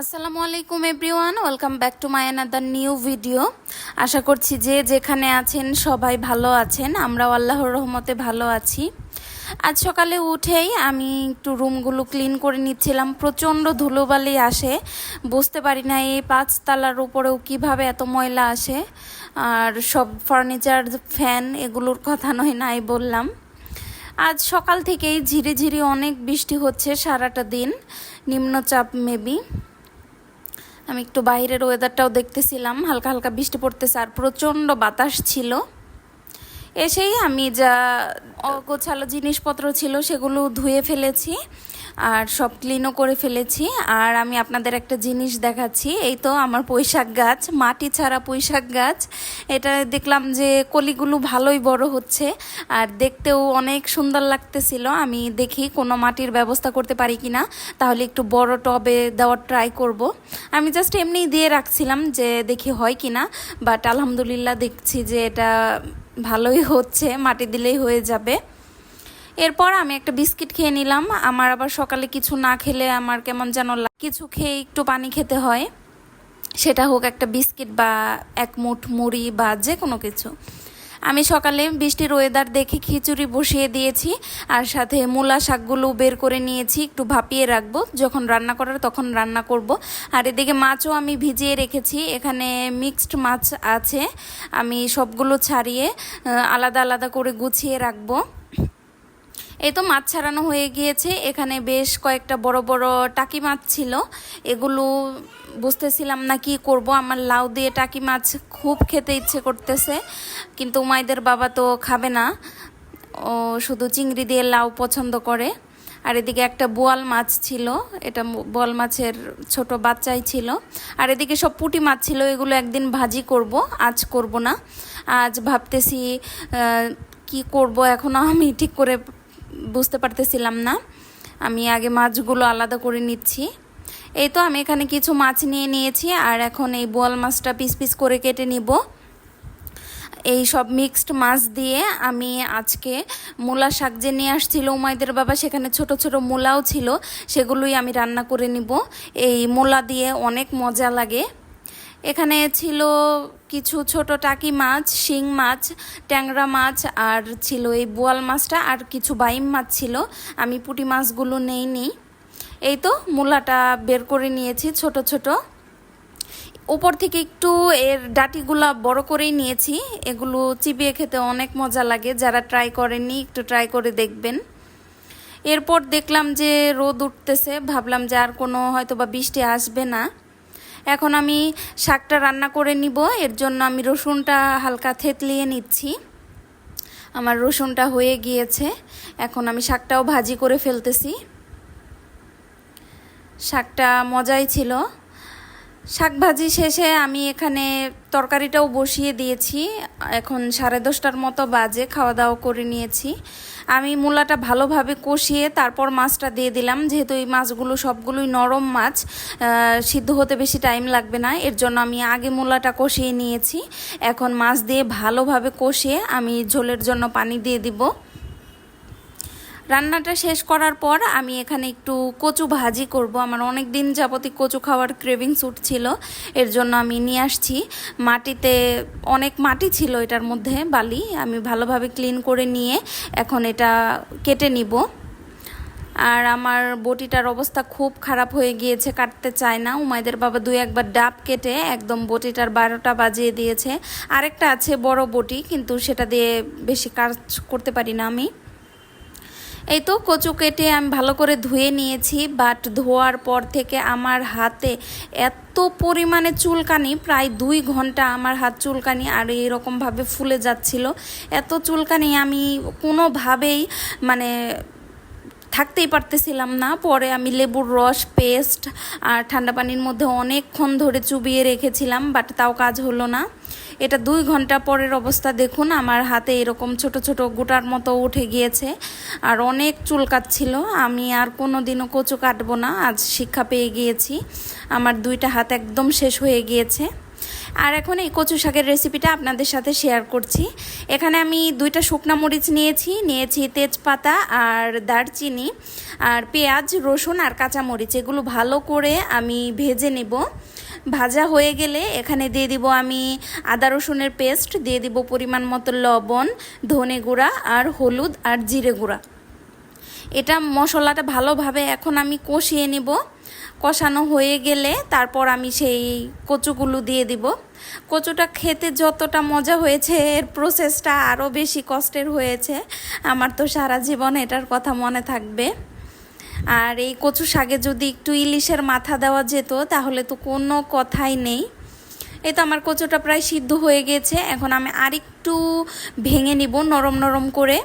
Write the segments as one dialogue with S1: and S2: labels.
S1: আসসালামু আলাইকুম everyone, welcome back to my another new video. আশা করছি যে যেখানে আছেন সবাই ভালো আছেন, আমরাও আল্লাহর রহমতে ভালো আছি। আজ সকালে উঠেই আমি একটু রুমগুলো ক্লিন করে নিচ্ছিলাম, প্রচণ্ড ধুলোবালি আসে, বুঝতে পারি না এই পাঁচতলার উপরেও কীভাবে এত ময়লা আসে। আর সব ফার্নিচার, ফ্যান এগুলোর কথা নয়, নাই বললাম। আজ সকাল থেকেই ঝিরে ঝিরে অনেক বৃষ্টি হচ্ছে সারাটা দিন, নিম্নচাপ মেবি। আমি একটু বাইরের ওয়েদারটাও দেখতেছিলাম হালকা হালকা বৃষ্টি পড়তেছে আর প্রচণ্ড বাতাস ছিল। এসেই আমি যা অগোছালো জিনিসপত্র ছিল সেগুলো ধুয়ে ফেলেছি আর সব ক্লিনও করে ফেলেছি। আর আমি আপনাদের একটা জিনিস দেখাচ্ছি, এই তো আমার পুঁইশাক গাছ, মাটি ছাড়া পুঁইশাক গাছ। এটা দেখলাম যে কলিগুলো ভালোই বড় হচ্ছে আর দেখতেও অনেক সুন্দর লাগতেছিল। আমি দেখি কোনো মাটির ব্যবস্থা করতে পারি কি না তাহলে একটু বড় টবে দেওয়ার ট্রাই করব। আমি জাস্ট এমনি দিয়ে রাখছিলাম যে দেখি হয় কি না বাট আলহামদুলিল্লাহ দেখছি যে এটা ভালোই হচ্ছে, মাটি দিলেই হয়ে যাবে। এরপর আমি একটা বিস্কিট খেয়ে নিলাম। আমার আবার সকালে কিছু না খেলে আমার কেমন যেন কিছু খেয়ে একটু পানি খেতে হয়। সেটা হোক একটা বিস্কিট বা এক মুঠ মুড়ি বা যে কোনো কিছু। আমি সকালে বৃষ্টির ওয়েদার দেখে খিচুড়ি বসিয়ে দিয়েছি, আর সাথে মূলা শাকগুলো বের করে নিয়েছি, একটু ভাপিয়ে রাখব। যখন রান্না করার তখন রান্না করব। আর এদিকে মাছও আমি ভিজিয়ে রেখেছি। এখানে মিক্সড মাছ আছে। আমি সবগুলো ছাড়িয়ে আলাদা আলাদা করে গুছিয়ে রাখব। এই তো মাছ ছাড়ানো হয়ে গিয়েছে। এখানে বেশ কয়েকটা বড় বড় টাকি মাছ ছিল। এগুলো বুঝতেছিলাম না কি করব। আমার লাউ দিয়ে টাকি মাছ খুব খেতে ইচ্ছে করতেছে। কিন্তু উমাইদের বাবা তো খাবে না। ও শুধু চিংড়ি দিয়ে লাউ পছন্দ করে। আর এদিকে একটা বোয়াল মাছ ছিল। এটা বোয়াল মাছের ছোট বাচ্চাই ছিল। আর এদিকে সব পুঁটি মাছ ছিল। এগুলো একদিন ভাজি করব। আজ করব না। আজ ভাবতেছি কি করব? এখনও আমি ঠিক করে বুঝতে পারতেছিলাম না। আমি আগে মাছগুলো আলাদা করে নিচ্ছি। এই তো আমি এখানে কিছু মাছ নিয়ে নিয়েছি আর এখন এই বোয়াল মাছটা পিস পিস করে কেটে নিব। এই সব মিক্সড মাছ দিয়ে আমি আজকে মূলা শাক যে নিয়ে আসছিল উমাইদের বাবা, সেখানে ছোট ছোট মূলাও ছিল, সেগুলোই আমি রান্না করে নিব। এই মূলা দিয়ে অনেক মজা লাগে। এখানে ছিল কিছু ছোট টাকি মাছ, শিং মাছ, ট্যাংরা মাছ আর ছিল এই বোয়াল মাছটা আর কিছু বাইম মাছ ছিল। আমি পুঁটি মাছগুলো নেইনি। এই তো মূলাটা বের করে নিয়েছি ছোট ছোট। উপর থেকে একটু এর ডাটিগুলা বড় করেই নিয়েছি। এগুলো চিবিয়ে খেতে অনেক মজা লাগে। যারা ট্রাই করেননি একটু ট্রাই করে দেখবেন। এরপর দেখলাম যে রোদ উঠতেছে। ভাবলাম যে আর কোনো হয়তো বা বৃষ্টি আসবে না। এখন আমি শাকটা রান্না করে নিব। এর জন্য আমি রসুনটা হালকা থেতলিয়ে নিচ্ছি। আমার রসুনটা হয়ে গিয়েছে। এখন আমি শাকটাও ভাজি করে ফেলতেছি। শাকটা মজাই ছিল। শাক ভাজি শেষে আমি এখানে তরকারিটাও বসিয়ে দিয়েছি। এখন সাড়ে দশটার মতো বাজে খাওয়া দাওয়া করে নিয়েছি। আমি মূলাটা ভালোভাবে কষিয়ে তারপর মাছটা দিয়ে দিলাম। যেহেতু এই মাছগুলো সবগুলোই নরম মাছ সিদ্ধ হতে বেশি টাইম লাগবে না। এর জন্য আমি আগে মূলাটা কষিয়ে নিয়েছি। এখন মাছ দিয়ে ভালোভাবে কষিয়ে আমি ঝোলের জন্য পানি দিয়ে দিব। রান্নাটা শেষ করার পর আমি এখানে একটু কচু ভাজি করব। আমার অনেক দিন যাবতই কচু খাওয়ার ক্রেভিং স্যুট ছিল এর জন্য আমি নিয়ে আসছি। মাটিতে অনেক মাটি ছিল এটার মধ্যে, বালি। আমি ভালোভাবে ক্লিন করে নিয়ে এখন এটা কেটে নিব। আর আমার বটিটার অবস্থা খুব খারাপ হয়ে গিয়েছে, কাটতে চায় না। উমাইদের বাবা দুই একবার ডাব কেটে একদম বটিটার বারোটা বাজিয়ে দিয়েছে। আরেকটা আছে বড় বটি, কিন্তু সেটা দিয়ে বেশি কাজ করতে পারি না আমি। এই তো কচু কেটে আমি ভালো করে ধুয়ে নিয়েছি বাট ধোয়ার পর থেকে আমার হাতে এত পরিমাণে চুলকানি, প্রায় দুই ঘণ্টা আমার হাত চুলকানি আর এরকমভাবে ফুলে যাচ্ছিল। এত চুলকানি আমি কোনোভাবেই মানে থাকতেই পারতেছিলাম না। পরে আমি লেবুর রস, পেস্ট আর ঠান্ডা পানির মধ্যে অনেকক্ষণ ধরে চুবিয়ে রেখেছিলাম বাট তাও কাজ হলো না। এটা দুই ঘণ্টা পরের অবস্থা, দেখুন, আমার হাতে এরকম ছোট ছোট গোটার মতো উঠে গিয়েছে আর অনেক চুল কাটছিল। আমি আর কোনো দিনও কচু কাটবো না, আজ শিক্ষা পেয়ে গিয়েছি। আমার দুইটা হাত একদম শেষ হয়ে গিয়েছে। আর এখন এই কচু শাকের রেসিপিটা আপনাদের সাথে শেয়ার করছি। এখানে আমি দুইটা শুকনা মরিচ নিয়েছি নিয়েছি তেজপাতা আর দারচিনি আর পেঁয়াজ, রসুন আর কাঁচা মরিচ। এগুলো ভালো করে আমি ভেজে নেব। ভাজা হয়ে গেলে এখানে দিয়ে দিব আমি আদা রসুনের পেস্ট দিয়ে দিব পরিমাণ মতো লবণ, ধনে গুঁড়া আর হলুদ আর জিরে গুঁড়া। এটা মশলাটা ভালোভাবে এখন আমি কষিয়ে নিব। কষানো হয়ে গেলে তারপর আমি সেই কচুগুলো দিয়ে দিব। কচুটা খেতে যতটা মজা হয়েছে, এর প্রসেসটা আরও বেশি কষ্টের হয়েছে। আমার তো সারা জীবন এটার কথা মনে থাকবে। আর এই কচু শাকে যদি একটু ইলিশের মাথা দেওয়া যেত, তাহলে তো কোনো কথাই নেই। এই তো আমার কচুটা প্রায় সিদ্ধ হয়ে গেছে। এখন আমি আরেকটু ভেঙে নিব নরম নরম করে।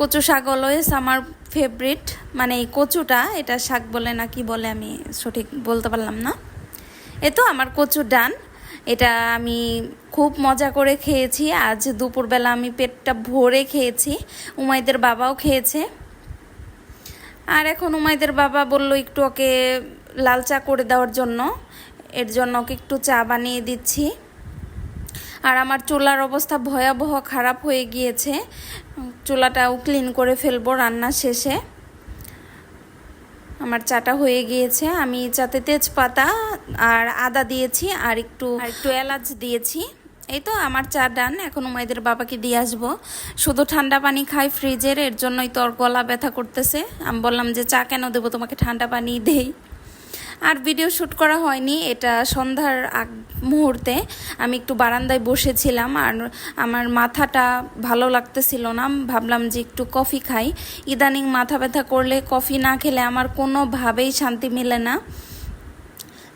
S1: কচু শাক অলওয়েজ আমার ফেভারিট মানে এই কচুটা, এটা শাক বলে না কি বলে আমি সঠিক বলতে পারলাম না। এ তো আমার কচু ডান, এটা আমি খুব মজা করে খেয়েছি, আজ দুপুরবেলা আমি পেটটা ভরে খেয়েছি, উমাইদের বাবাও খেয়েছে। আর এখন উমাইদের বাবা বলল একটু ওকে লাল চা করে দেওয়ার জন্য, এর জন্য ওকে একটু চা বানিয়ে দিচ্ছি। আর আমার চুলার অবস্থা ভয়াবহ খারাপ হয়ে গিয়েছে। চুলাটাও ক্লিন করে ফেলব রান্না শেষে। আমার চাটা হয়ে গিয়েছে। আমি চাতে তেজপাতা আর আদা দিয়েছি আর একটু একটু এলাচ দিয়েছি। এই তো আমার চা ডান। এখন উমাইদের বাবাকে দিয়ে আসব। শুধু ঠান্ডা পানি খাই ফ্রিজের এর জন্যই তোর গলা ব্যথা করতেছে। আমি বললাম যে চা কেন দেবো? তোমাকে ঠান্ডা পানি দেই। আর ভিডিও শ্যুট করা হয়নি, এটা সন্ধ্যার আগ মুহূর্তে। আমি একটু বারান্দায় বসেছিলাম আর আমার মাথাটা ভালো লাগতেছিল না, ভাবলাম যে একটু কফি খাই। ইদানিং মাথা ব্যথা করলে কফি না খেলে আমার কোনোভাবেই শান্তি মেলে না।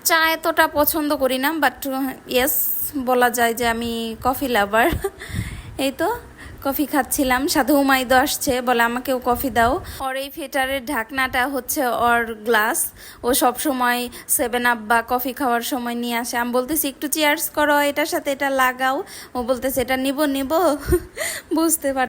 S1: চা এতটা পছন্দ করি না বাট ইয়েস বলা যায় যে আমি কফি লাভার এই তো। কফি খাচ্ছিলাম। সাধু উমাইদ আসছে, বলে আমাকেও কফি দাও। ওর এই ফেটারের ঢাকনাটা হচ্ছে ওর গ্লাস। ও সব সময় সেভেন আপ বা কফি খাওয়ার সময় নিয়ে আসে। আমি বলতেছি, একটু চেয়ার্স করো, এটার সাথে এটা লাগাও। ও বলতেছে, এটা নিব নিব। বুঝতে পার